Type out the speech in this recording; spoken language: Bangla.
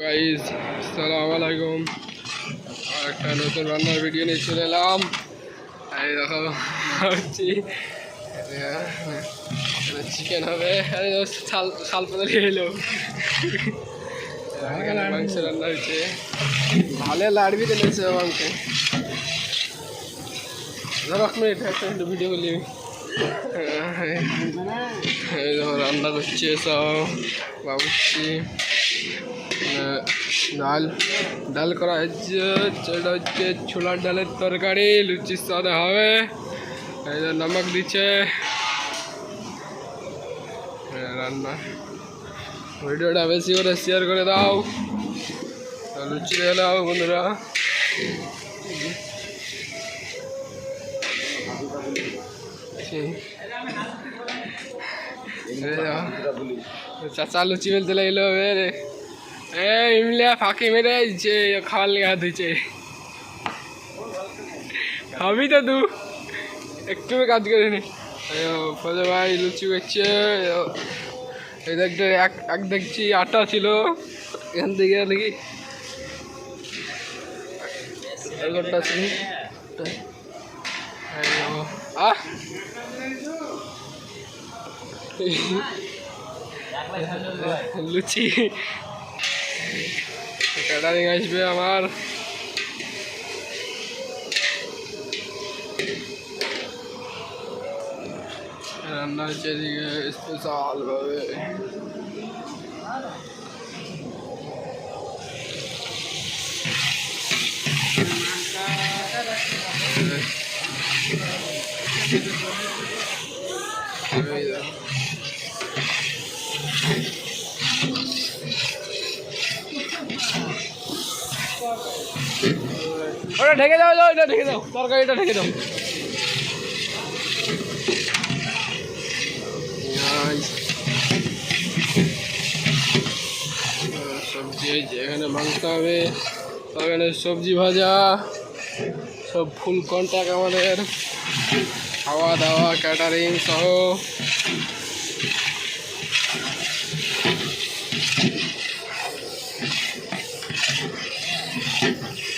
গাইজ আসসালামু আলাইকুম। আর একটা নতুন রান্নার ভিডিও নিয়ে চলে এলাম। এই দেখো হচ্ছি চিকেন হবে। আরে শাল শাল পাতা নিয়ে এলো। মাংস রান্না হচ্ছে ভালো লাড়বি তো নিয়েছে আমাকে। ধরো এক মিনিট একটা ভিডিও করলি দেখো, রান্না করছে সব। বাবুচ্ছি ডাল। ডাল করা হচ্ছে সেটা হচ্ছে ছোলার ডালের তরকারি, লুচির সাথে হবে। নমক দিচ্ছে। রান্না। ভিডিওটা বেশি করে শেয়ার করে দাও। লুচি দিয়ে দাও বন্ধুরা। চাচা লুচি বেলতে লাগল রে। এ, ইমলিয়া ফাঁকি মেরে যে খাওয়ার লেগে হাত ধুইছে। খাবি তো তু একটু কাজ করে নি। ফলে ভাই লুচি করছে এই দেখতে, এক এক দেখছি আটা ছিল। এখান থেকে নাকি। এগারোটা ছিল। দেখো। আহ লুচি ক্যাটারিং আসবে আমার রান্না হচ্ছে এদিকে স্পেশাল ভাবে এই দেখো। ওটা ঢেকে দাও দাও এটা ঢেকে দাও তরকারিটা ঢেকে দাও। সবজি এখানে মাংস হবে। এখানে সবজি ভাজা সব ফুল কন্ট্যাক্ট আমাদের খাওয়া দাওয়া ক্যাটারিং সহ।